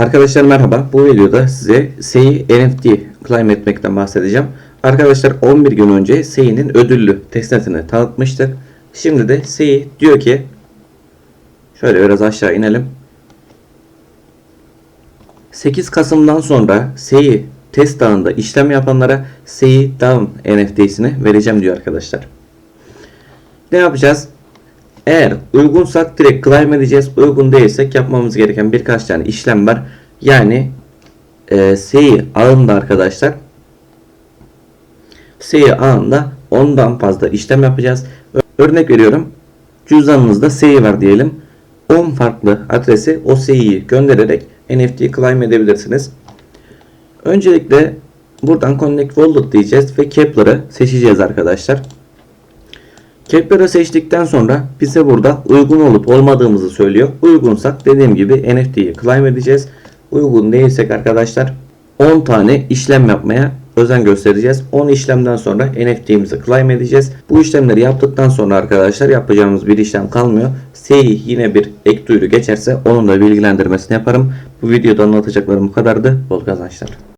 Arkadaşlar merhaba. Bu videoda size SEI NFT claim etmekten bahsedeceğim. Arkadaşlar 11 gün önce SEI'nin ödüllü testnetini tanıtmıştık. Şimdi de SEI diyor ki şöyle biraz aşağı inelim. 8 Kasım'dan sonra SEI test ağında işlem yapanlara SEI Down NFT'sini vereceğim diyor arkadaşlar. Ne yapacağız? Eğer uygunsak direkt claim edeceğiz. Uygun değilsek yapmamız gereken birkaç tane işlem var. Yani e, SEI ağında arkadaşlar SEI ağında ondan fazla işlem yapacağız. Örnek veriyorum. Cüzdanınızda SEI var diyelim. 10 farklı adresi o SEI'yi göndererek NFT claim edebilirsiniz. Öncelikle buradan Connect Wallet diyeceğiz ve Kepler'ı seçeceğiz arkadaşlar. Kepler'ı seçtikten sonra bize burada uygun olup olmadığımızı söylüyor. Uygunsak dediğim gibi NFT'yi claim edeceğiz. Uygun değilsek arkadaşlar 10 tane işlem yapmaya özen göstereceğiz. 10 işlemden sonra NFT'mizi claim edeceğiz. Bu işlemleri yaptıktan sonra arkadaşlar yapacağımız bir işlem kalmıyor. SEI yine bir ek duyuru geçerse onun da bilgilendirmesini yaparım. Bu videoda anlatacaklarım bu kadardı. Bol kazançlar.